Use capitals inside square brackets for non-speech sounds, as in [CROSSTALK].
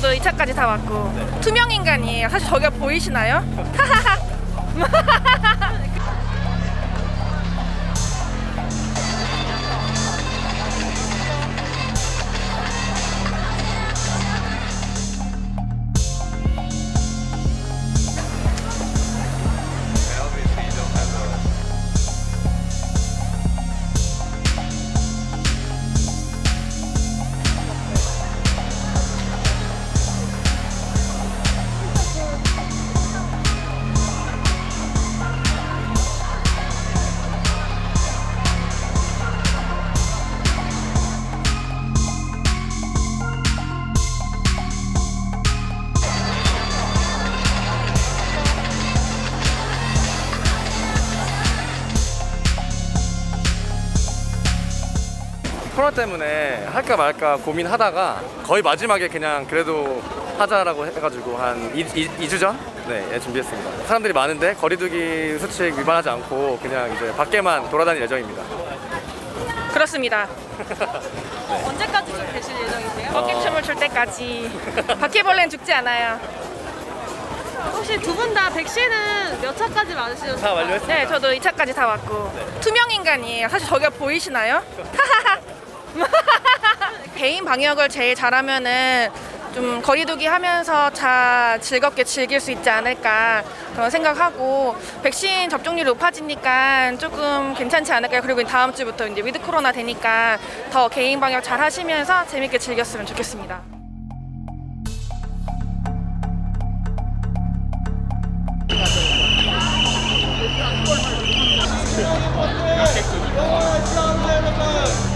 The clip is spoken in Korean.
저도 2차까지 다 왔고 투명 인간이에요. 사실 저기가 보이시나요? Obviously, 코로나 때문에 할까 말까 고민하다가 거의 마지막에 그냥 그래도 하자라고 해가지고 한 2, 주 전? 네, 예, 준비했습니다. 사람들이 많은데 거리두기 수칙 위반하지 않고 그냥 이제 밖에만 돌아다닐 예정입니다. 그렇습니다. [LAUGHS] 언제까지 좀 계실 예정이세요? 먹기춤을 출 때까지 [LAUGHS] 바퀴벌레는 죽지 않아요. 혹시 두 분 다 백신은 몇 차까지 맞으셨어요? 다 완료했습니다. 네, 저도 2차까지 다 왔고 투명 인간이에요. 사실 저기가 보이시나요? [LAUGHS] 개인 방역을 제일 잘하면은 좀 거리두기 하면서 잘 즐겁게 즐길 수 있지 않을까 그런 생각하고 백신 접종률이 높아지니까 조금 괜찮지 않을까 그리고 다음 주부터 이제 위드 코로나 되니까 더 개인 방역 잘 하시면서 재밌게 즐겼으면 좋겠습니다. Thank 돼.